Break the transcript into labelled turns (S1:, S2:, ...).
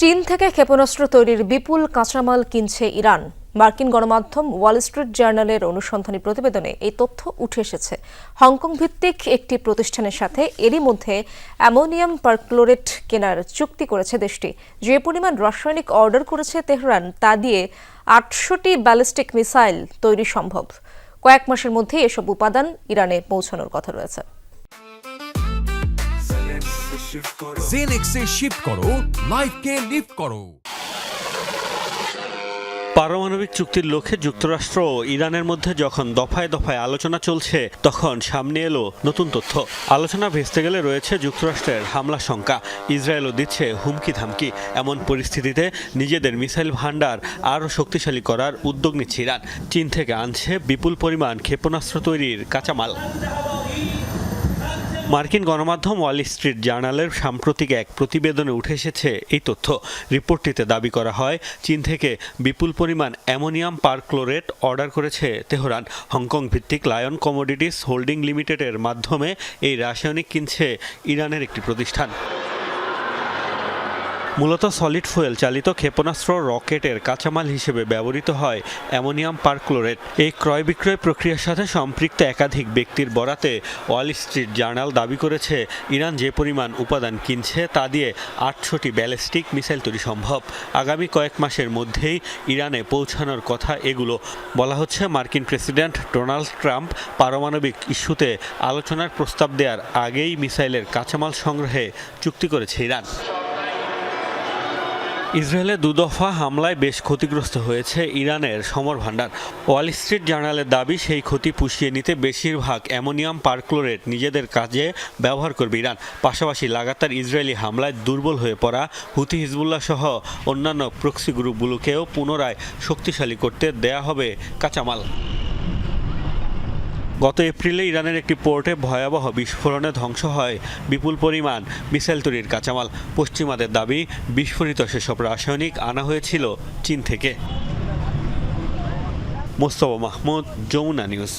S1: চীন থেকে ক্ষেপণাস্ত্র তৈরির বিপুল কাঁচামাল কিনছে ইরান। মার্কিন গণমাধ্যম ওয়াল স্ট্রিট জার্নালের অনুসন্ধানী প্রতিবেদনে এই তথ্য উঠে এসেছে। হংকং ভিত্তিক একটি প্রতিষ্ঠানের সাথে এরই মধ্যে অ্যামোনিয়াম পারক্লোরেট কেনার চুক্তি করেছে দেশটি। যে পরিমাণ রাসায়নিক অর্ডার করেছে তেহরান, তা দিয়ে আটশোটি ব্যালিস্টিক মিসাইল তৈরি সম্ভব। কয়েক মাসের মধ্যেই এসব উপাদান ইরানে পৌঁছানোর কথা রয়েছে।
S2: জেনেক্সে শিফট করো লাইফকে লিফট করো।
S3: পারমাণবিক চুক্তির লক্ষ্যে যুক্তরাষ্ট্র ও ইরানের মধ্যে যখন দফায় দফায় আলোচনা চলছে তখন সামনে এলো নতুন তথ্য। আলোচনা ভেস্তে গেলে রয়েছে যুক্তরাষ্ট্রের হামলা শঙ্কা। ইসরায়েলও দিচ্ছে হুমকি ধামকি। এমন পরিস্থিতিতে নিজেদের মিসাইল ভাণ্ডার আরও শক্তিশালী করার উদ্যোগ নিচ্ছে ইরান। চীন থেকে আনছে বিপুল পরিমাণ ক্ষেপণাস্ত্র তৈরির কাঁচামাল। মার্কিন গণমাধ্যম ওয়াল স্ট্রিট জার্নালের সাম্প্রতিক এক প্রতিবেদনে উঠে এসেছে এই তথ্য। রিপোর্টটিতে দাবি করা হয়, চীন থেকে বিপুল পরিমাণ অ্যামোনিয়াম পারক্লোরেট অর্ডার করেছে তেহরান। হংকং ভিত্তিক লায়ন কমোডিটিস হোল্ডিং লিমিটেডের মাধ্যমে এই রাসায়নিক কিনছে ইরানের একটি প্রতিষ্ঠান। মূলত সলিড ফুয়েল চালিত ক্ষেপণাস্ত্র রকেটের কাঁচামাল হিসেবে ব্যবহৃত হয় অ্যামোনিয়াম পারক্লোরেট। এই ক্রয় বিক্রয় প্রক্রিয়ার সাথে সম্পৃক্ত একাধিক ব্যক্তির বরাতে ওয়াল স্ট্রিট জার্নাল দাবি করেছে, ইরান যে পরিমাণ উপাদান কিনছে তা দিয়ে আটশোটি ব্যালিস্টিক মিসাইল তৈরি সম্ভব। আগামী কয়েক মাসের মধ্যেই ইরানে পৌঁছানোর কথা এগুলো বলা হচ্ছে। মার্কিন প্রেসিডেন্ট ডোনাল্ড ট্রাম্প পারমাণবিক ইস্যুতে আলোচনার প্রস্তাব দেওয়ার আগেই মিসাইলের কাঁচামাল সংগ্রহে চুক্তি করেছে ইরান। ইসরায়েলে দুদফা হামলায় বেশ ক্ষতিগ্রস্ত হয়েছে ইরানের সমর ভাণ্ডার। ওয়াল স্ট্রিট জার্নালের দাবি, সেই ক্ষতি পুষিয়ে নিতে বেশিরভাগ অ্যামোনিয়াম পারক্লোরেট নিজেদের কাজে ব্যবহার করবে ইরান। পাশাপাশি লাগাতার ইসরায়েলি হামলায় দুর্বল হয়ে পড়া হুতি হিজবুল্লাহ সহ অন্যান্য প্রক্সি গ্রুপগুলোকেও পুনরায় শক্তিশালী করতে দেয়া হবে কাঁচামাল। গত এপ্রিলে ইরানের একটি পোর্টে ভয়াবহ বিস্ফোরণে ধ্বংস হয় বিপুল পরিমাণ মিসাইল তৈরির কাঁচামাল। পশ্চিমাদের দাবি, বিস্ফোরিত সেসব রাসায়নিক আনা হয়েছিল চীন থেকে। মোস্তফা মাহমুদ, যমুনা নিউজ।